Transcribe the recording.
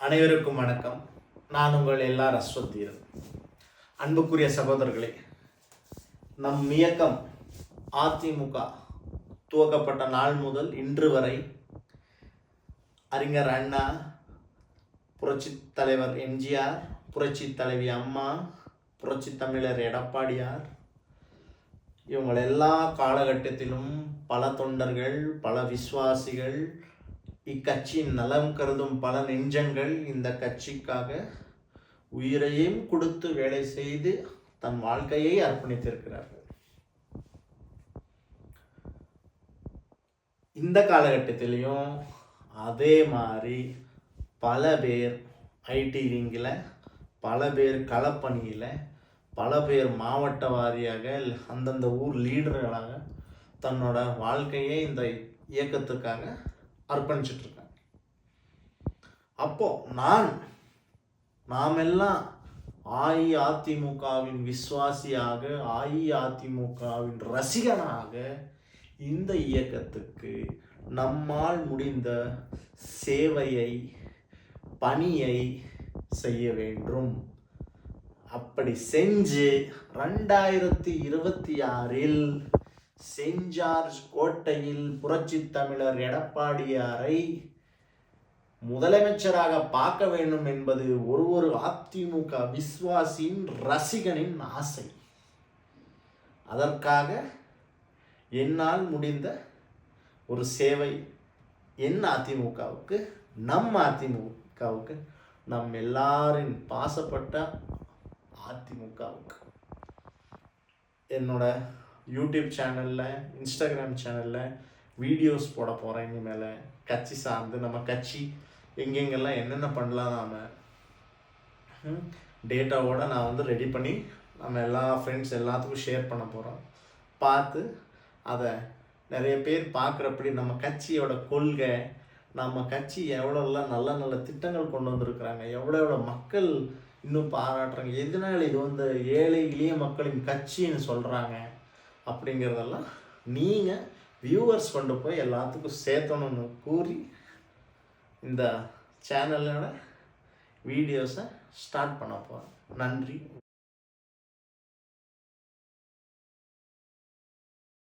அனைவருக்கும் வணக்கம். நான் உங்கள் எல்லார் அஸ்வத்தீரன் அன்புக்குரிய சகோதரர்களே நம் இயக்கம் அதிமுக துவக்கப்பட்ட நாள் முதல் இன்று வரை அறிஞர் அண்ணா புரட்சி தலைவர் எம்ஜிஆர் புரட்சி தலைவி அம்மா புரட்சி தமிழர் எடப்பாடியார் இவங்கள் எல்லா காலகட்டத்திலும் பல தொண்டர்கள் பல விசுவாசிகள் இக்கட்சியின் நலம் கருதும் பல நெஞ்சங்கள் இந்த கட்சிக்காக உயிரையும் கொடுத்து வேலை செய்து தன் வாழ்க்கையை அர்ப்பணித்திருக்கிறார்கள். இந்த காலகட்டத்திலையும் அதே மாதிரி பல பேர் ஐடி விங்கில் பல பேர் களப்பணியில் பல பேர் மாவட்ட வாரியாக அந்தந்த ஊர் லீடர்களாக தன்னோட வாழ்க்கையை இந்த இயக்கத்துக்காக அர்ப்பணிச்சுட்டு அப்போ நான் நாமெல்லாம் அஇஅதிமுகவின் விசுவாசியாக அஇஅதிமுகவின் ரசிகனாக இந்த இயக்கத்துக்கு நம்மால் முடிந்த சேவையை பணியை செய்ய வேண்டும். அப்படி செஞ்சு ரெண்டாயிரத்தி இருபத்தி ஆறில் சென்ட் ஜார்ஜ் கோட்டையில் புரட்சி தமிழர் எடப்பாடியாரை முதலமைச்சராக பார்க்க வேண்டும் என்பது ஒரு ஒரு அதிமுக விஸ்வாசியின் ரசிகனின் ஆசை. அதற்காக என்னால் முடிந்த ஒரு சேவை என் அதிமுகவுக்கு நம் அதிமுகவுக்கு நம் எல்லாரின் பாசப்பட்ட அதிமுகவுக்கு. என்னோட யூடியூப் சேனலில் இன்ஸ்டாகிராம் சேனலில் வீடியோஸ் போட போகிறேன் இனிமேல். கட்சி சார்ந்து நம்ம கட்சி எங்கெங்கெல்லாம் என்னென்ன பண்ணலாம் நாம். டேட்டாவோட நான் வந்து ரெடி பண்ணி நம்ம எல்லா ஃப்ரெண்ட்ஸ் எல்லாத்துக்கும் ஷேர் பண்ண போகிறோம் பார்த்து அதை நிறைய பேர் பார்க்குறப்படி நம்ம கட்சியோட கொள்கை நம்ம கட்சி எவ்வளோலாம் நல்ல நல்ல திட்டங்கள் கொண்டு வந்திருக்கிறாங்க எவ்வளோ எவ்வளோ மக்கள் இன்னும் பாராட்டுறாங்க எதனால இது வந்து ஏழை எளிய மக்களின் கட்சின்னு சொல்கிறாங்க அப்படிங்கிறதெல்லாம் நீங்கள் வியூவர்ஸ் கொண்டு போய் எல்லாத்துக்கும் சேர்த்தணும்னு கூறி இந்த சேனலோட வீடியோஸை ஸ்டார்ட் பண்ண போகிறேன் நன்றி.